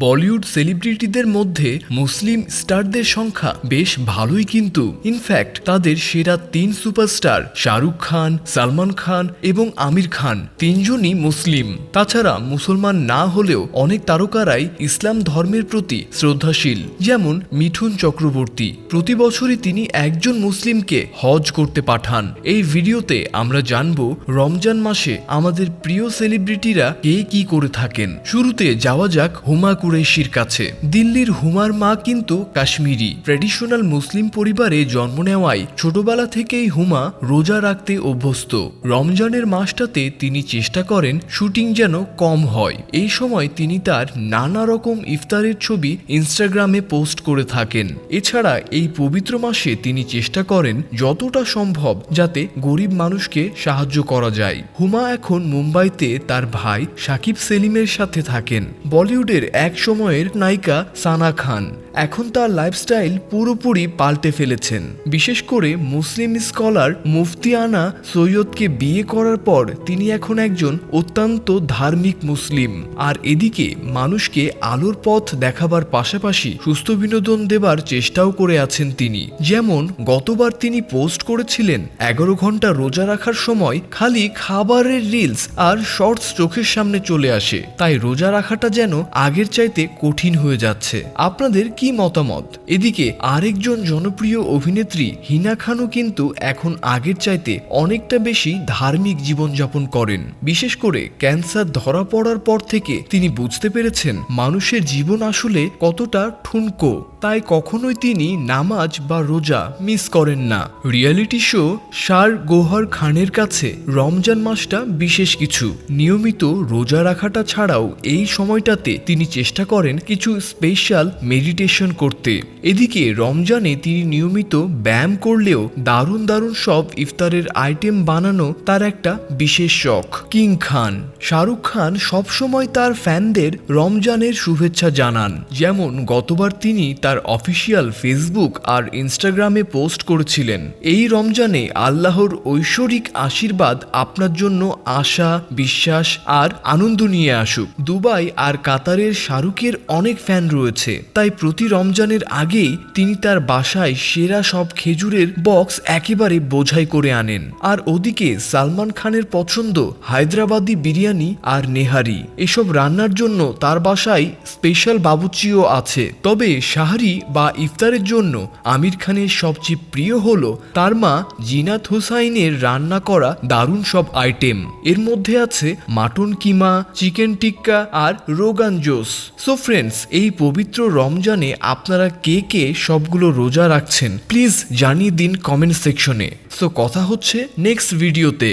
বলিউড সেলিব্রিটিদের মধ্যে মুসলিম স্টারদের সংখ্যা বেশ ভালোই কিন্তু। ইনফ্যাক্ট তাদের সেরা তিন সুপারস্টার শাহরুখ খান, সালমান খান এবং আমির খান তিনজনই মুসলিম। তাছাড়া মুসলমান না হলেও অনেক তারকারাই ইসলাম ধর্মের প্রতি শ্রদ্ধাশীল। যেমন মিঠুন চক্রবর্তী, প্রতি বছরই তিনি একজন মুসলিমকে হজ করতে পাঠান। এই ভিডিওতে আমরা জানব, রমজান মাসে আমাদের প্রিয় সেলিব্রিটিরা কে কি করে থাকেন। শুরুতে যাওয়া যাক হুমা কুরেশির কাছে। দিল্লির হুমার মা কিন্তু কাশ্মীরি। ট্র্যাডিশনাল মুসলিম পরিবারে জন্ম নেওয়ায় ছোটবেলা থেকেই হুমা রোজা রাখতে অভ্যস্ত। রমজানের মাসটাতে তিনি চেষ্টা করেন শুটিং যেন কম হয়। এই সময় তিনি তার নানা রকম ইফতারের ছবি ইনস্টাগ্রামে পোস্ট করে থাকেন। এছাড়া এই পবিত্র মাসে তিনি চেষ্টা করেন যতটা সম্ভব যাতে গরিব মানুষকে সাহায্য করা যায়। হুমা এখন মুম্বাইতে তার ভাই সাকিব সেলিমের সাথে থাকেন। বলিউডের এক সময়ের নায়িকা সানা খান এখন তার লাইফস্টাইল পুরোপুরি পাল্টে ফেলেছেন। বিশেষ করে মুসলিম স্কলার মুফতিয়ানা সৈয়দকে বিয়ে করার পর তিনি এখন একজন অত্যন্ত ধার্মিক মুসলিম। আর এদিকে মানুষকে আলোর পথ দেখাবার পাশাপাশি সুস্থ বিনোদন দেবার চেষ্টাও করে আছেন তিনি। যেমন, গতবার তিনি পোস্ট করেছিলেন, এগারো ঘণ্টা রোজা রাখার সময় খালি খাবারের রিলস আর শর্টস চোখের সামনে চলে আসে। তাই রোজা রাখাটা যেন আগের চাইতে কঠিন হয়ে যাচ্ছে। আপনাদের কি মতামত? এদিকে আরেকজন জনপ্রিয় অভিনেত্রী হিনা খানও কিন্তু এখন আগের চাইতে অনেকটা বেশি ধার্মিক জীবনযাপন করেন। বিশেষ করে ক্যান্সার ধরা পড়ার পর থেকে তিনি বুঝতে পেরেছেন মানুষের জীবন আসলে কতটা ঠুনকো, তাই কখনোই তিনি নামাজ বা রোজা মিস করেন না। রিয়েলিটি শো শার গোহর খানের কাছে রমজান মাসটা বিশেষ কিছু। নিয়মিত রোজা রাখাটা ছাড়াও এই সময়টাতে তিনি চেষ্টা করেন কিছু স্পেশাল মেডিটেশন করতে। এদিকে রমজানে তিনি নিয়মিত ব্যায়াম করলেও দারুণ দারুণ সব ইফতারের আইটেম বানানো তার একটা বিশেষ শখ। কিং খান। শাহরুখ খান সবসময় তার ফ্যানদের রমজানের শুভেচ্ছা জানান। যেমন গতবার তিনি তার অফিসিয়াল ফেসবুক আর ইনস্টাগ্রামে পোস্ট করেছিলেন। এই রমজানে আল্লাহর ঐশ্বরিক আশীর্বাদ আপনার জন্য আশা, বিশ্বাস আর আনন্দ নিয়ে আসুক। দুবাই আর কাতারের শাহরুখের অনেক ফ্যান রয়েছে। তাই প্রতি রমজানের আগেই তিনি তার বাসায় সেরা সব খেজুরের বক্স একেবারে বোঝাই করে আনেন। আর ওদিকে সালমান খানের পছন্দ হায়দ্রাবাদি বিরিয়ানি আর নেহারি। এসব রান্নার জন্য তার বাসায় স্পেশাল বাবুচিও আছে। তবে শাহরি বা ইফতারের জন্য আমির খানের সবচেয়ে প্রিয় হল তার মা জিনাত হুসাইনের রান্না করা দারুণ সব আইটেম এর মধ্যে আছে মাটন কিমা চিকেন টিক্কা আর রোগান জোস। সো ফ্রেন্ডস এই পবিত্র রমজানে আপনারা কে কে সবগুলো রোজা রাখছেন প্লিজ জানিয়ে দিন কমেন্ট সেকশনে সো কথা হচ্ছে নেক্সট ভিডিওতে